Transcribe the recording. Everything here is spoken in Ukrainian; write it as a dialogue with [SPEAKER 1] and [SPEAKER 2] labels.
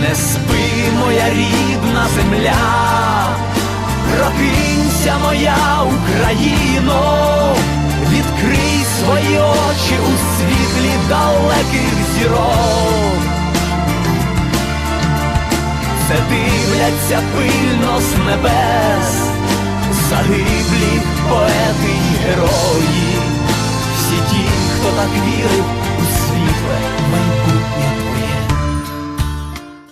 [SPEAKER 1] Не спи, моя рідна земля, прокинься, моя Україно, відкрий свої очі у світлі далеких зірок. Це дивляться пильно з небес загиблі поети й герої,